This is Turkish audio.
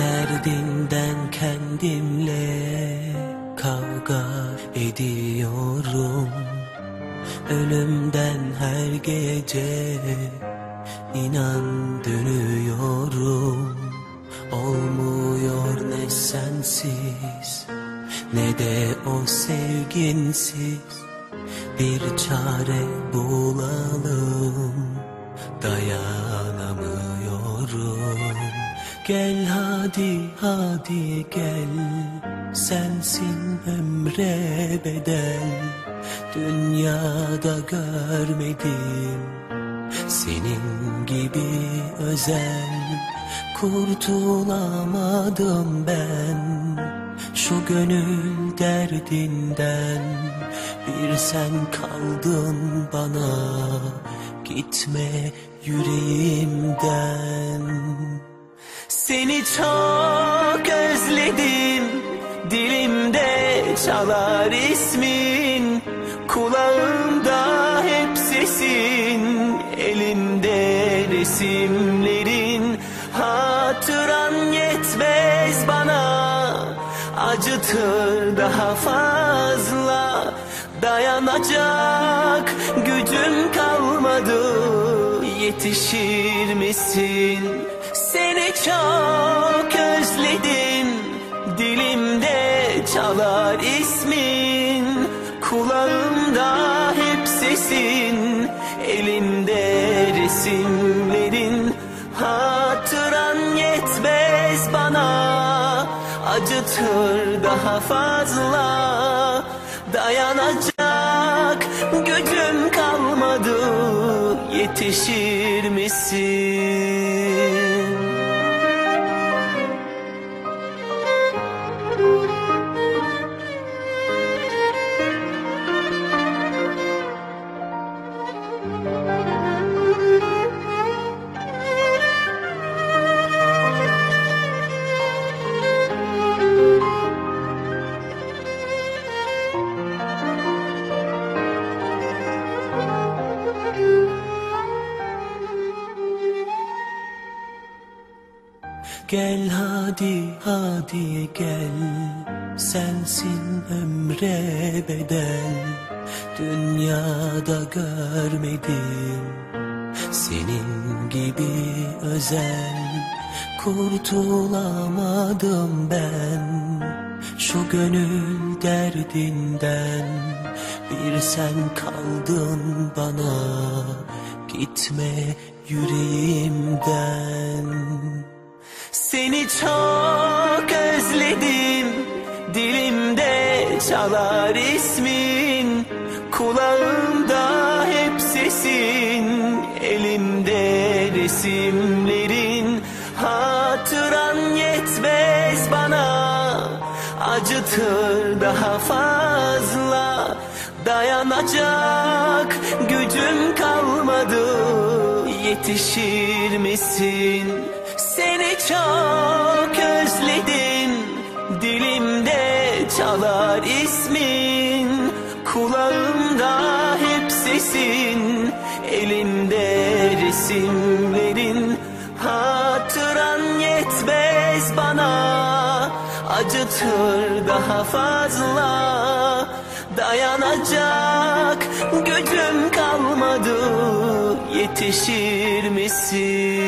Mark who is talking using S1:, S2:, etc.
S1: derdinden kendimle kavga ediyorum. Ölümden her gece inan dönüyorum Olmuyor ne sensiz ne de o sevginsiz. Bir çare bulalım Gel hadi hadi gel. Sensin ömre bedel. Dünyada görmedim senin gibi özel. Kurtulamadım ben şu gönül derdinden. Bir sen kaldın bana gitme yüreğimden Seni çok özledim. Dilimde çalar ismin. Kulağımda hep sesin. Elimde resimlerin. Hatıran yetmez bana. Acıtır daha fazla. Dayanacak gücüm kalmadı. Yetişir misin? Seni çok özledim. Dilimde çalar ismin. Kulağımda hep sesin. Elimde resimlerin. Hatıran yetmez bana. Acıtır daha fazla. Dayanacak gücüm kalmadı. Yetişir misin? Gel hadi hadi gel. Sensin ömre bedel. Dünyada görmedim. Senin gibi özel. Kurtulamadım ben. Şu gönül derdinden. Bir sen kaldın bana. Gitme yüreğimden seni çok özledim. Dilimde çalar ismin. Kulağımda hep sesin. Elimde resimlerin. Hatıran yetmez bana. Acıtır daha fazla. Dayanacak gücüm kalmadı. Yetişir misin? Seni çok özledim. Dilimde çalar ismin. Kulağımda hep sesin. Elimde resimlerin. Hatıran yetmez bana. Acıtır daha fazla. Dayanacak gücüm kalmadı yetişir misin?